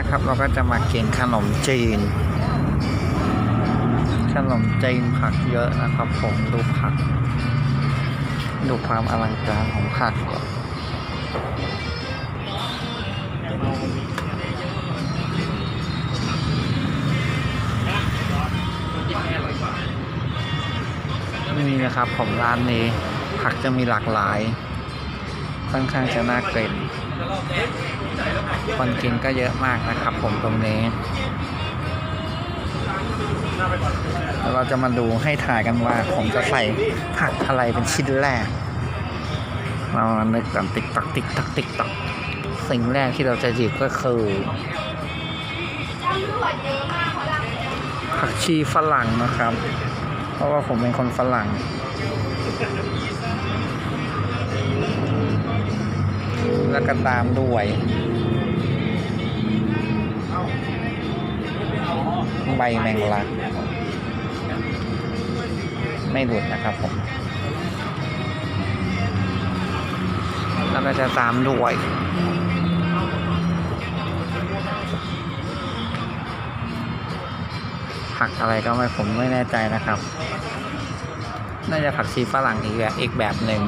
นะครับ เราก็จะมากินขนมจีน ขนมจีนผักเยอะนะครับ ผมดูผัก ดูความอลังการของผักก่อนนี่นะครับผมร้านนี้ผักจะมีหลากหลาย ค่อนข้างจะน่าเกรงคนกินก็เยอะมากนะครับ ผมตรงนี้เราจะมาดูให้ถ่ายกันว่า ผมจะใส่ผักอะไรเป็นชิ้นแรก เรามานึกกันติ๊กตักติ๊กตักติ๊กตักสิ่งแรกที่เราจะหยิบก็คือผักชีฝรั่งนะครับ เพราะว่าผมเป็นคนฝรั่ง แล้วก็ตามด้วยใบแมงลัก ไม่หลุดนะครับผมแล้วก็จะตามด้วยผักอะไรก็ไม่ผมไม่แน่ใจนะครับ น่าจะผักชีฝรั่งอีกแบบอีกแบบหนึ่ง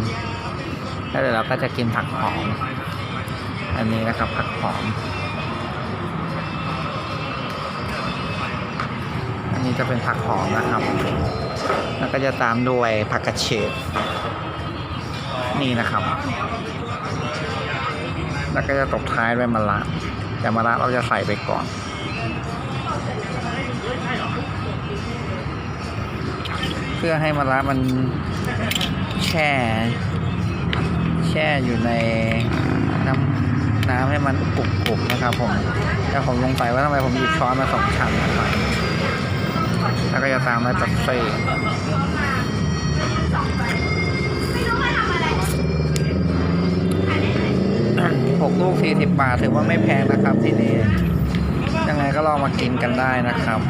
แล้วเดี๋ยวเราก็จะกินผักหอม อันนี้นะครับผักหอม อันนี้จะเป็นผักหอมนะครับ แล้วก็จะตามด้วยผักกระเฉดนี่นะครับ แล้วก็จะตบท้ายด้วยมะระแต่มะระเราจะใส่ไปก่อนเพื่อให้มะระมันแช่ แช่อยู่ใน ให้มันกรุบๆนะครับผมแต่ผมสงสัยว่าทำไมผมหยิบช้อนมาสองชั้นนะครับแล้วก็จะตามด้วยตับเซ่หกลูกสี่สิบบาทถือว่าไม่แพงนะครับที่นี่ยังไงก็ลองมากินกันได้นะครับ